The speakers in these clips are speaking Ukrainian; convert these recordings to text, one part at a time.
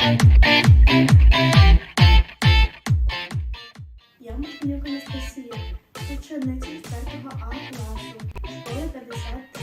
Я Махнюк Анастасія, учениця 4 А класу, школи 50.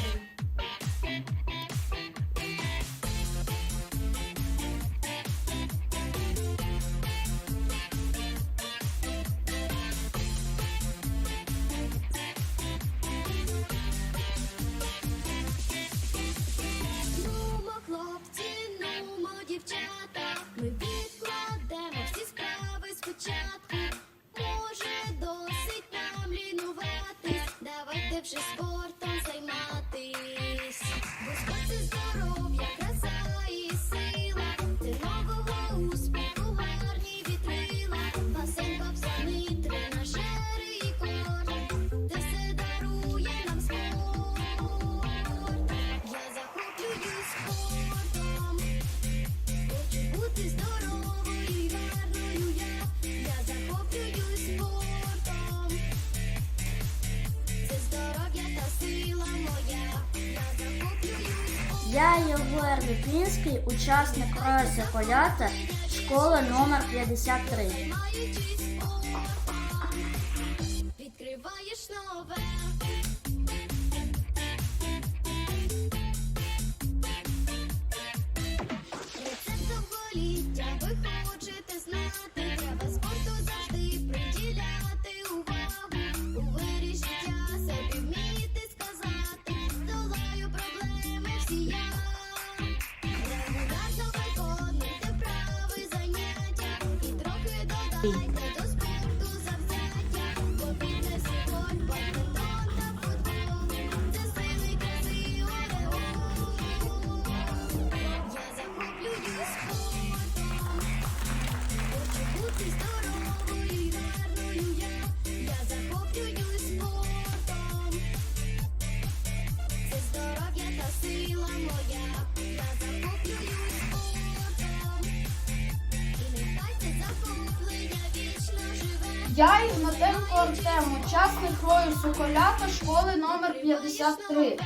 Я Єгор Літвінський, учасник проекту «Полята», школа номер 53 Bye. Я Ігнатенко Артем, учасник рою Соколя та школи номер 53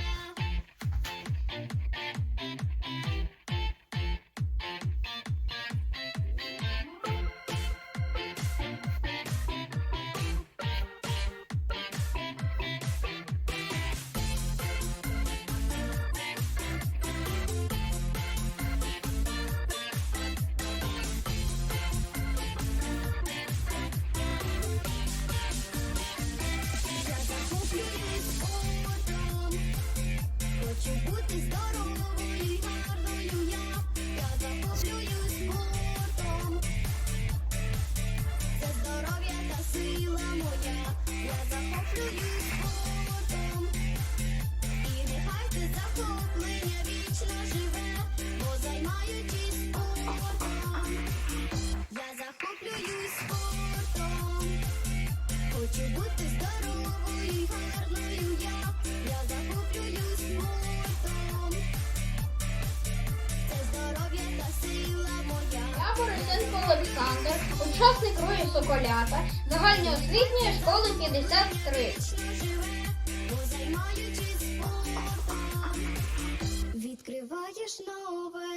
Олександр, учасник рої Соколята, загальноосвітньої школи 53. Відкриваєш нове.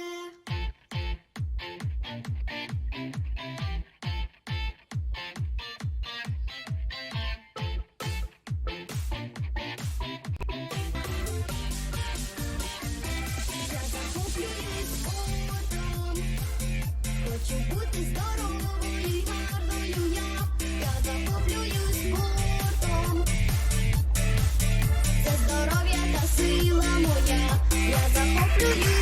здоровою, гарною я, захоплююсь спортом. Це здоров'я та сила моя, я захоплююсь